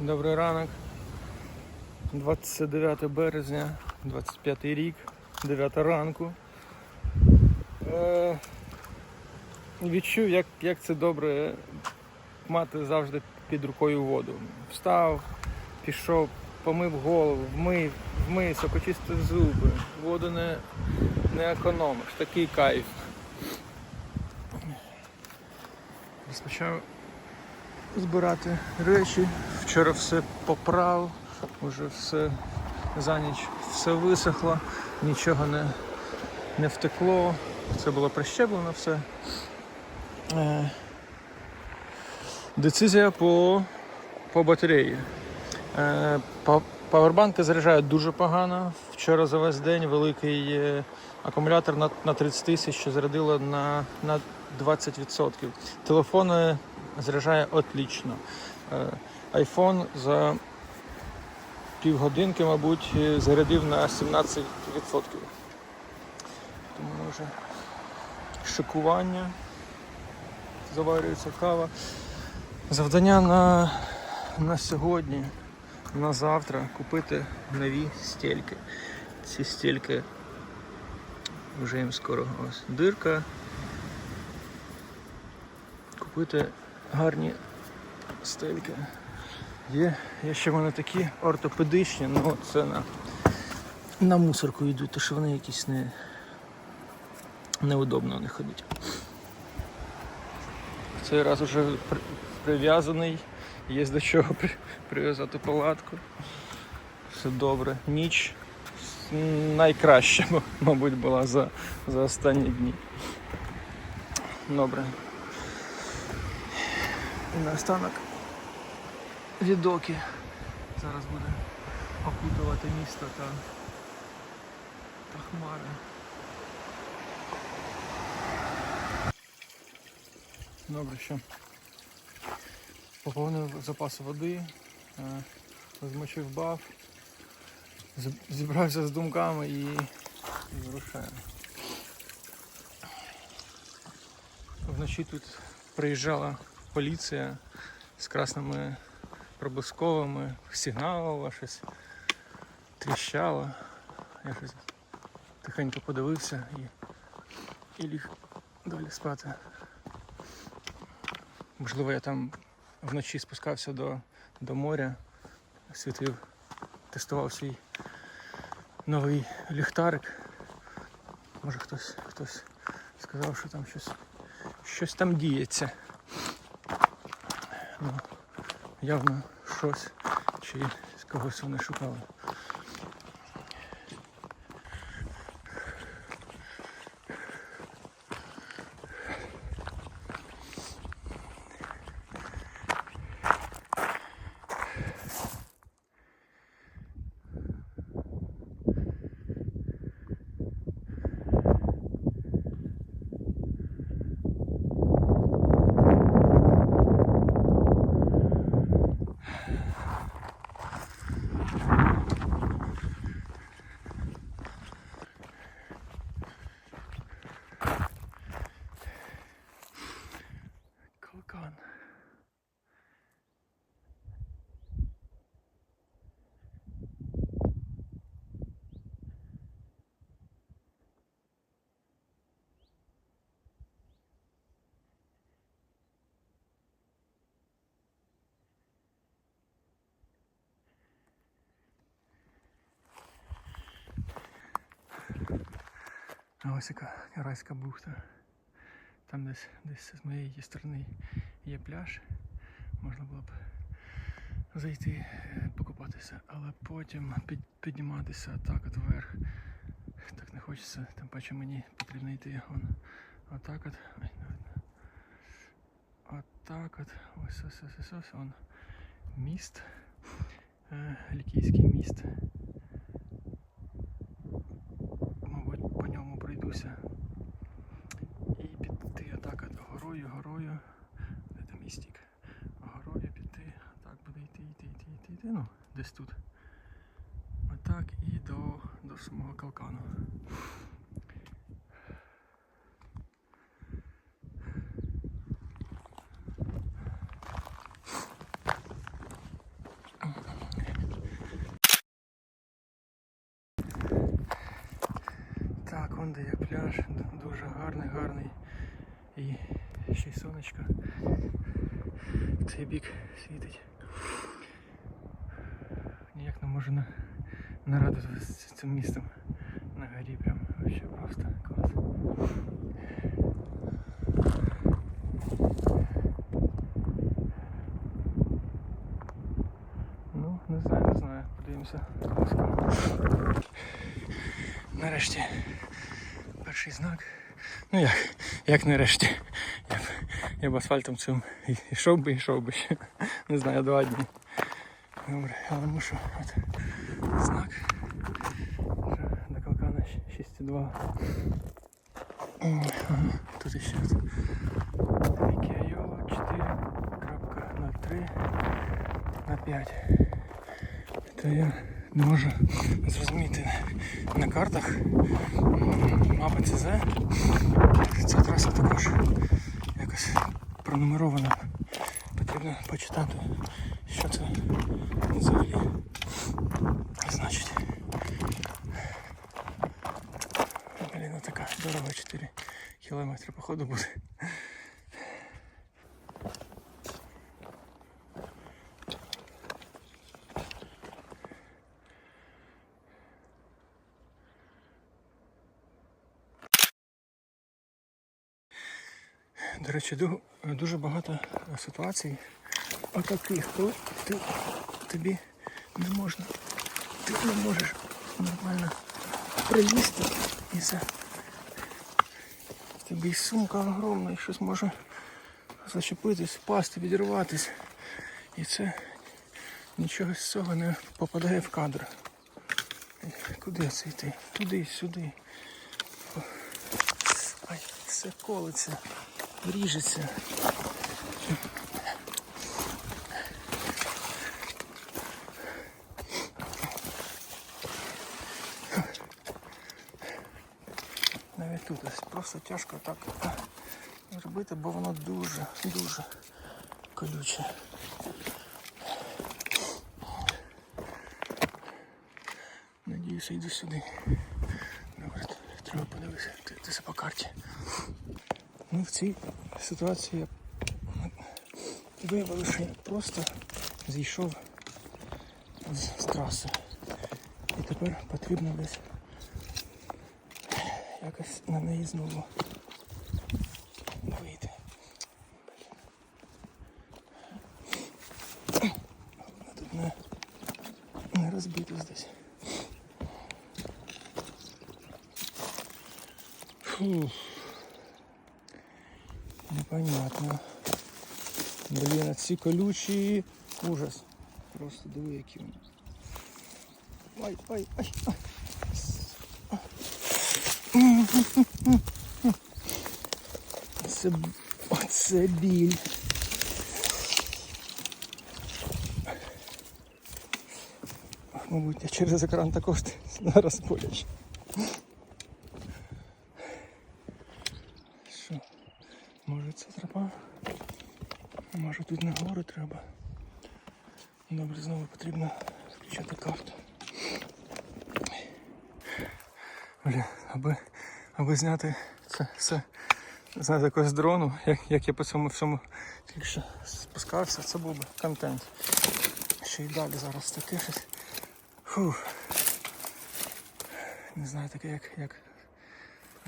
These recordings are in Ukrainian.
Добрий ранок. 29 березня, 25 рік, 9 ранку. Е, відчув, як, як це добре мати завжди під рукою воду. Встав, пішов, помив голову, вмив, вмився, почистив зуби, воду не, не економиш. Такий кайф. Розпочав збирати речі. Вчора все поправ, вже все за ніч все висохло, нічого не, не втекло. Це було прищеплено все. Е, Децизія по, по батареї. Е, Павербанки заряджають дуже погано. Вчора за весь день великий е, акумулятор на, на 30 тисяч, зарядило на, на 20%. Телефони заряджає отлично. Айфон за півгодинки, мабуть, зарядив на 17%. Тому вже шикування, заварюється кава. Завдання на, на сьогодні, на завтра купити нові стільки. Ці стільки вже їм скоро ось дирка. Купити гарні стельки. Є, є ще в мене такі ортопедичні, ну це на, на мусорку йдуть, то що вони якісь не неудобно ходити. В цей раз вже при- прив'язаний, є до чого при- прив'язати палатку. Все добре. Ніч найкраща, мабуть, була за, за останні дні. Добре. І наостанок відоки. Зараз буде окутувати місто та, та хмари. Добре, що поповнив запас води, е, змочив баф, зібрався з думками і, і вирушаємо. Вночі тут приїжджала поліція з красними проблисковими, сигналила щось, тріщала. Я щось тихенько подивився і, і ліг далі спати. Можливо, я там вночі спускався до, до моря, світив, тестував свій новий ліхтарик. Може хтось, хтось сказав, що там щось, щось там діється. Явно щось чи когось вони шукали. Калкан. А ось яка райська бухта. Там десь десь з моєї сторони є пляж. Можна було б зайти, е, покупатися, але потім під, підніматися так от вверх. Так не хочеться, тим паче мені потрібно йти вон. Отак от. Ой. Отак от. Ось ось ось ось ось он. Міст. Е, Лікійський міст. десь тут. Отак і до до самого калкану. Так, он де є пляж, дуже гарний, гарний і ще й сонечко. В цей бік світить. Ніяк не можу на, нарадити з цим містом на горі. Прям вообще просто клас. Ну, не знаю, не знаю. Подивимося. Нарешті перший знак. Ну як, як нарешті. Я б, я б асфальтом цим йшов би, йшов би. Не знаю, два дні. Добре, але мушу. От, знак. До Калкана 6,2. М, ага, Тут іще. Кіайова 4.03 на 5. То я не можу зрозуміти на картах. Мапа ЦЗ. Ця траса також якось пронумерована. Потрібно почитати, що це взагалі значить. Блін, ну така дорога 4 кілометри походу буде. До речі, дуже багато ситуацій отаких, коли ти, тобі не можна, ти не можеш нормально проїсти і за в тебе сумка огромна, і щось може зачепитись, впасти, відірватися. І це нічого з цього не попадає в кадр. Куди це йти? Туди, сюди. Ай, все колиться, ріжеться. Навіть тут просто тяжко так робити, бо воно дуже, дуже колюче. Надіюся, йду сюди. Добре, треба подивитися, дивитися по карті. Ну, в цій ситуації я виявилося, що я просто зійшов з траси. І тепер потрібно десь на неї знову вийти. Головне тут не, не розбитись десь. Фух. Непонятно. Блін, а ці колючі ужас. Просто диви, які вони. Ай, ай, ай, ай. Це, оце біль. Мабуть, я через екран також зараз боляче. Що? Може це тропа? Може тут нагору треба. Добре, знову потрібно включати карту. Бля, аби, аби зняти це все знаєте, якогось дрону, як, як я по цьому всьому тільки що спускався, це був би контент. Ще й далі зараз таке щось. Фух. Не знаю таке як, як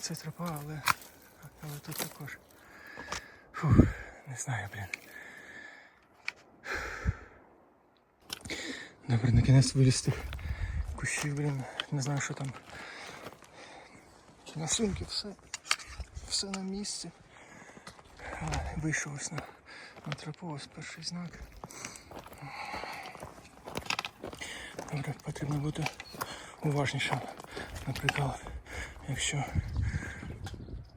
це тропа, але, але тут також. Фух, не знаю, блін. Добре, на кінець вилізти кущів, блін, не знаю, що там. Сумки все, все на місці. Вийшов ось на, на тропу, ось перший знак. Добре, потрібно бути уважнішим. Наприклад, якщо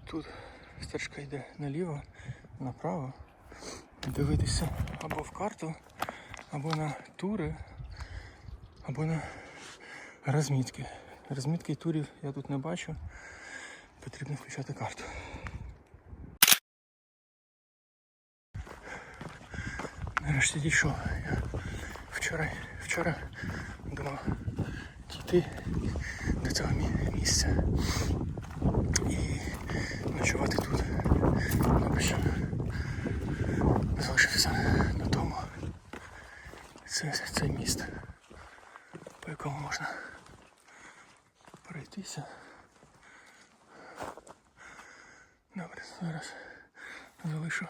тут стежка йде наліво, направо, дивитися або в карту, або на тури, або на розмітки. Розмітки турів я тут не бачу. Потрібно включати карту. Нарешті дійшов. Я вчора, вчора думав дійти до цього місця. і ночувати тут. Що залишився на тому. Це цей міст, по якому можна пройтися. Добре, зараз залишу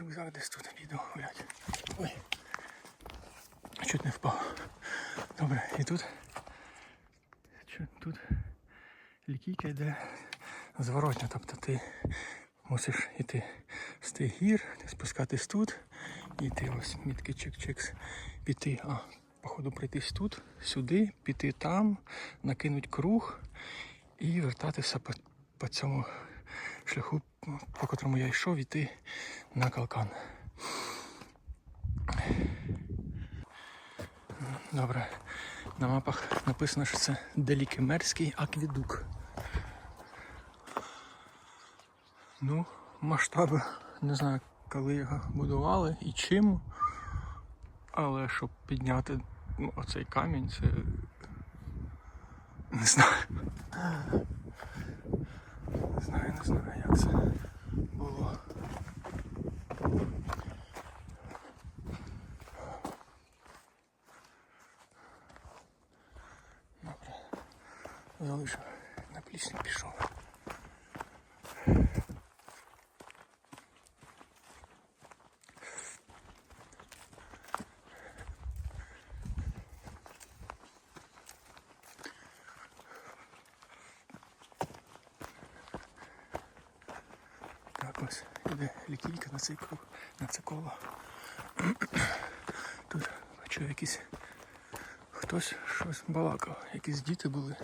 рюкзак десь тут піду гуляти. Ой. Чуть не впав. Добре, і тут. Тут лікійка йде зворотня, тобто ти мусиш йти з тих гір, спускатись тут, і йти ось мітки чик-чикс, піти, а походу пройтись тут, сюди, піти там, накинуть круг і вертатися по, цьому шляху, по котрому я йшов, іти на калкан. Добре. На мапах написано, що це Делікемерський акведук. Ну, масштаби, не знаю, коли його будували і чим. Але щоб підняти ну, оцей камінь, це. Не знаю. Не знаю, не знаю, як це було. Добре. Залишив наплічник пішов. Лікійка на це коло. Тут бачу якісь хтось щось балакав, якісь діти були.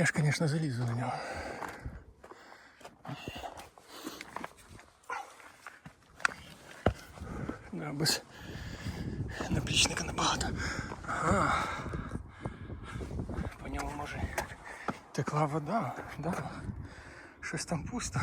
Я ж, конечно, залізу на нього. Да, без наплічника набагато. Ага. По ньому може текла вода, да? Щось там пусто.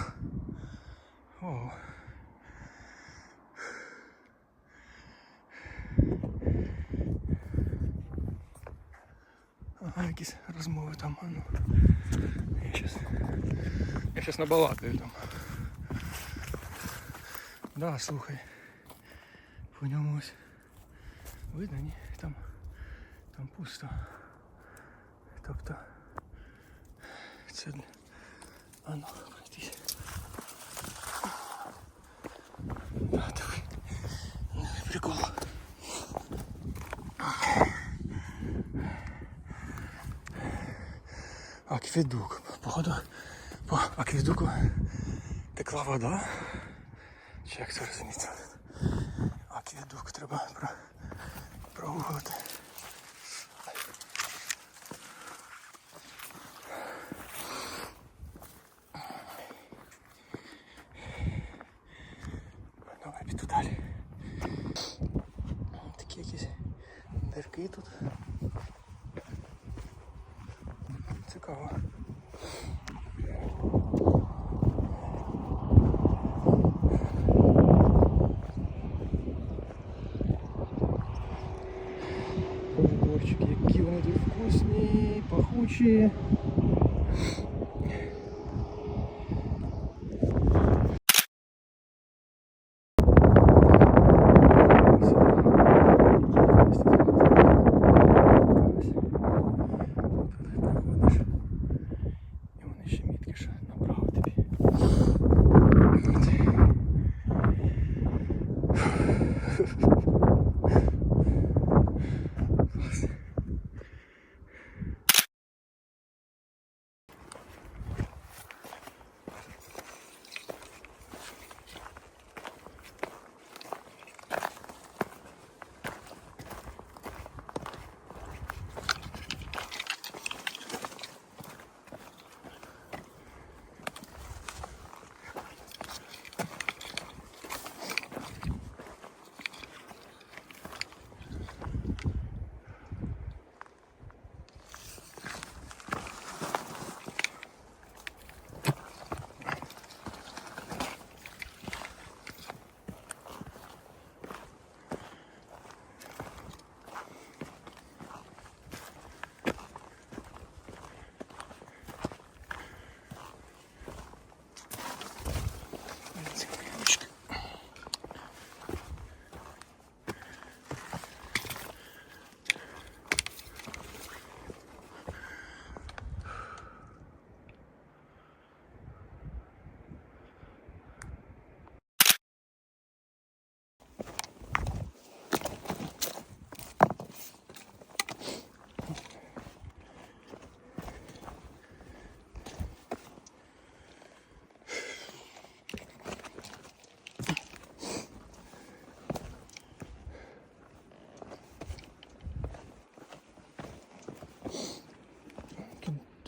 Я щас набалакаю там. Да, слухай. По ньому. Видно, ні? Там, там пусто. Тобто. Це для... А ну, пройтись. Да, диви. Ну, прикол. Акведук. Походу, по акведуку текла вода. Чи як це розуміється? Акведук треба про... прогуглити. 是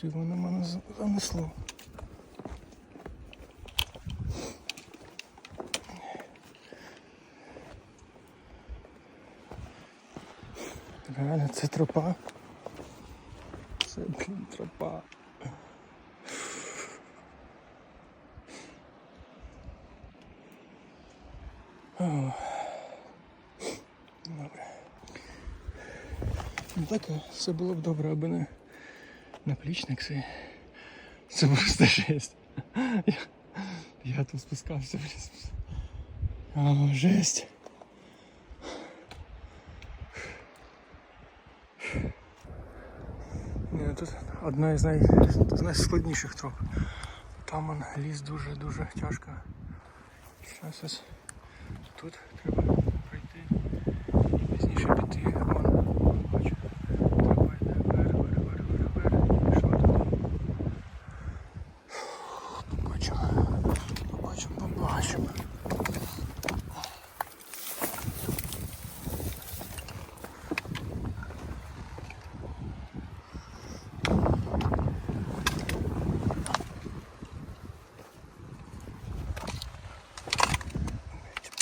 ти, воно мене за- занесло. Реально, це тропа. Це, блін, тропа. Добре. Ну так все було б добре, аби не наплічник. Це просто жесть. Я, я тут спускався. О, жесть. Ні, тут одна із, най... найскладніших троп. Там он ліс дуже-дуже тяжко. Зараз ось тут треба пройти і пізніше піти. Вон, бачу. Тропа йде вверх, вверх, вверх, вверх, вверх. Пішла туди. Побачимо. Побачимо, побачимо.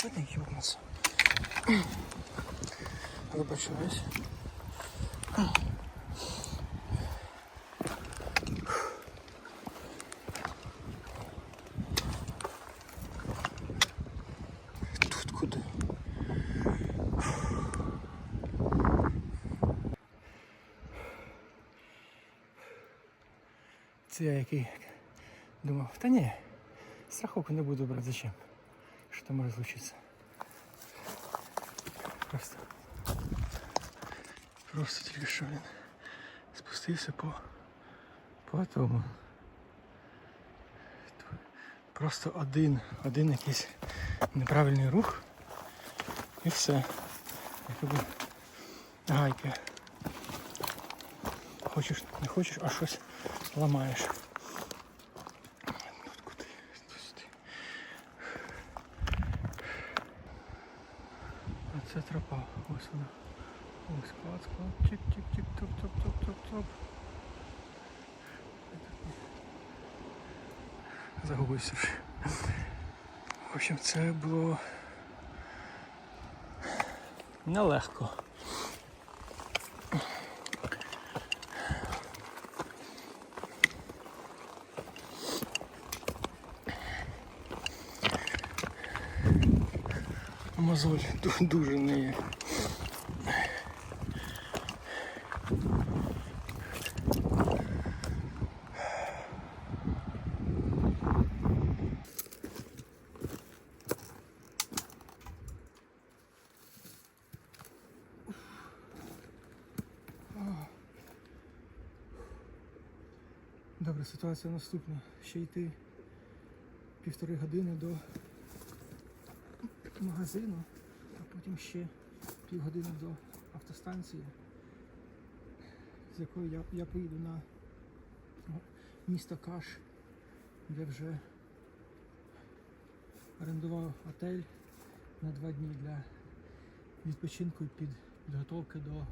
Чого не юрнуться? Вибачаюсь. Тут куди? Це я який думав, та ні, страховку не буду брати, зачем? Що там може случитися? Просто. Просто тільки що він спустився по, по тому. Просто один, один якийсь неправильний рух і все. Якби гайки. Хочеш, не хочеш, а щось ламаєш. Тут куди? Тут сюди. Це тропа. Ось вона. Ось склад, склад. Чик-чик-чик, топ-топ-топ-топ-топ. Загубився вже. В общем, це було нелегко. Мозоль ду- дуже не є. Добре, ситуація наступна. Ще йти півтори години до магазину, а потім ще півгодини до автостанції, з якої я, я поїду на місто Каш, де вже орендував отель на два дні для відпочинку і під підготовки до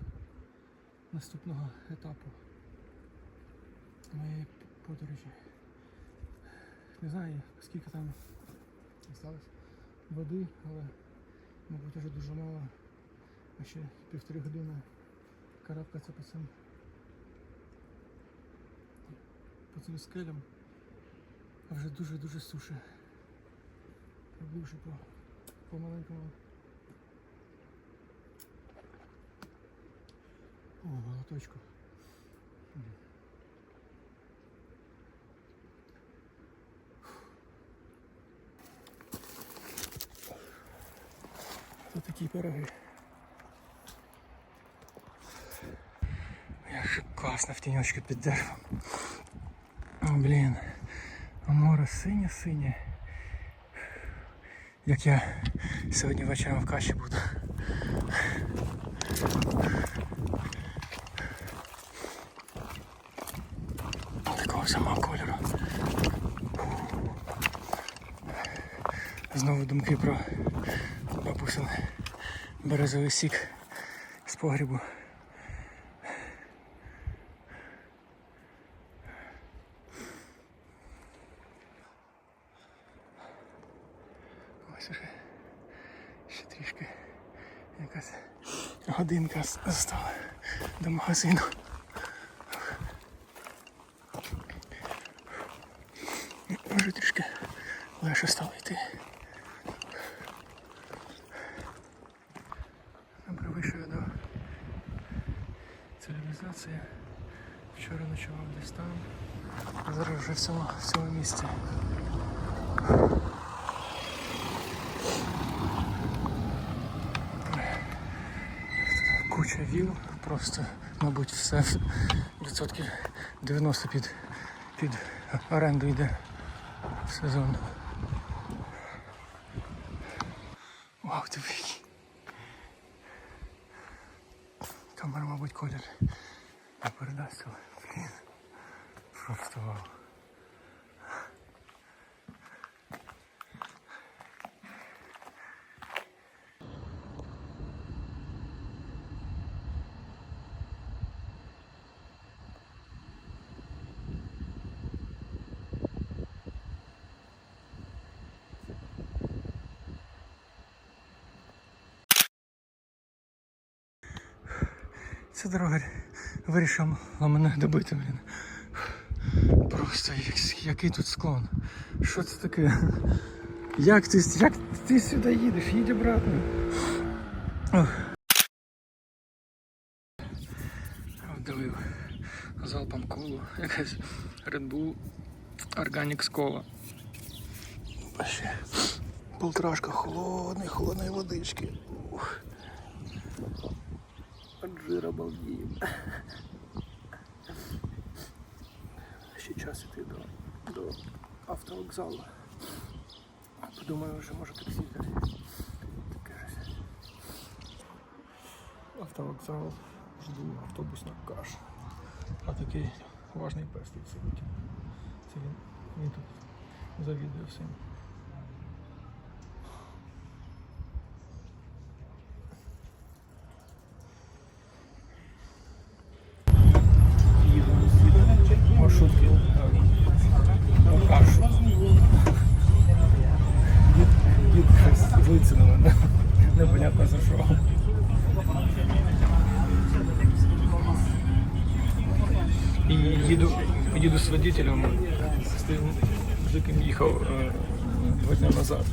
наступного етапу моєї подорожі. Не знаю, скільки там осталось води, але, мабуть, вже дуже мало. А ще півтори години карабкатися по цим по цим скелям. А вже дуже-дуже суше. Пробивши по, по маленькому. О, молоточку. Такі пироги. Як класно в тіньочку під деревом. О, блін. Море синє-синє. Як я сьогодні вечором в каші буду. Такого самого кольору. Знову думки про бабусин березовий сік з погрібу. Ось уже ще трішки якась годинка застала до магазину. Вже трішки легше стало йти. Цивілізації. Вчора ночував десь там. Зараз вже в цьому, в цьому місці. Куча віл, просто, мабуть, все відсотків 90 під, під оренду йде в сезон. Вау, диви який. Камера, мабуть, колір не передасть, але, блін. Просто вау. Ця дорога вирішила мене добити, блін. Просто як- який тут склон. Що це таке? Як ти, як ти сюди їдеш? Їдь обратно. Вдавив залпом колу. Якась Red Bull Organic Cola. Ще полтражка холодної, холодної водички. От жира балдіє. Ще час іти до, до автовокзалу. Подумаю, вже може таксі взяти. Автовокзал, жду автобусна каша. А такий важний пес сидить. Це він, він тут завідує всім. З тим, з яким їхав е, два дні назад.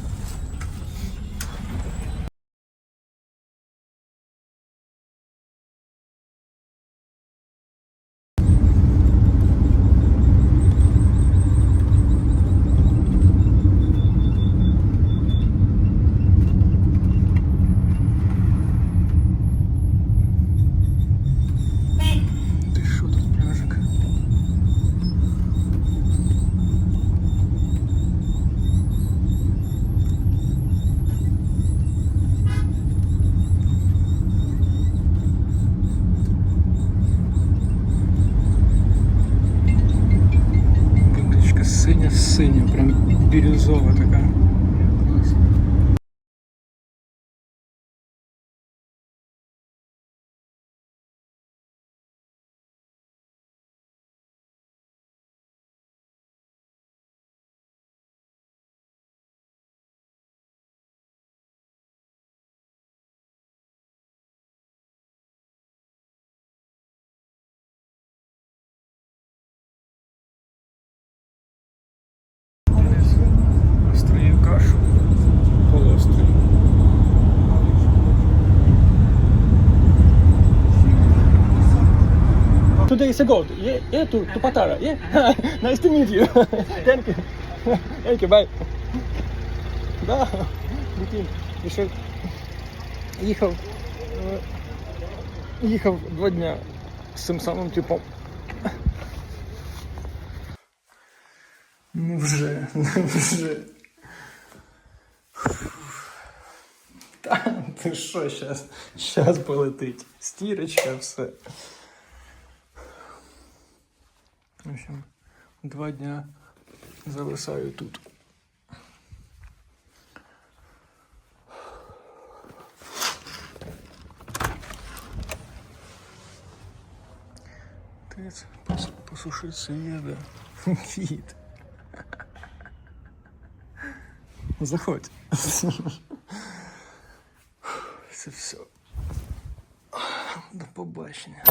Today is a gold. Yeah, yeah, to, to Patara. Yeah. nice to meet you. Thank you. Thank you, bye. Да, летим. Еще їхав, е, їхав два дня з цим самим типом. Ну вже, ну вже. Та, ти що, щас, щас полетить. Стірочка, все. В общем, два дня зависаю тут. Тиць, пос, посушиться їде. Кіт. Заходь. Це все. До побачення.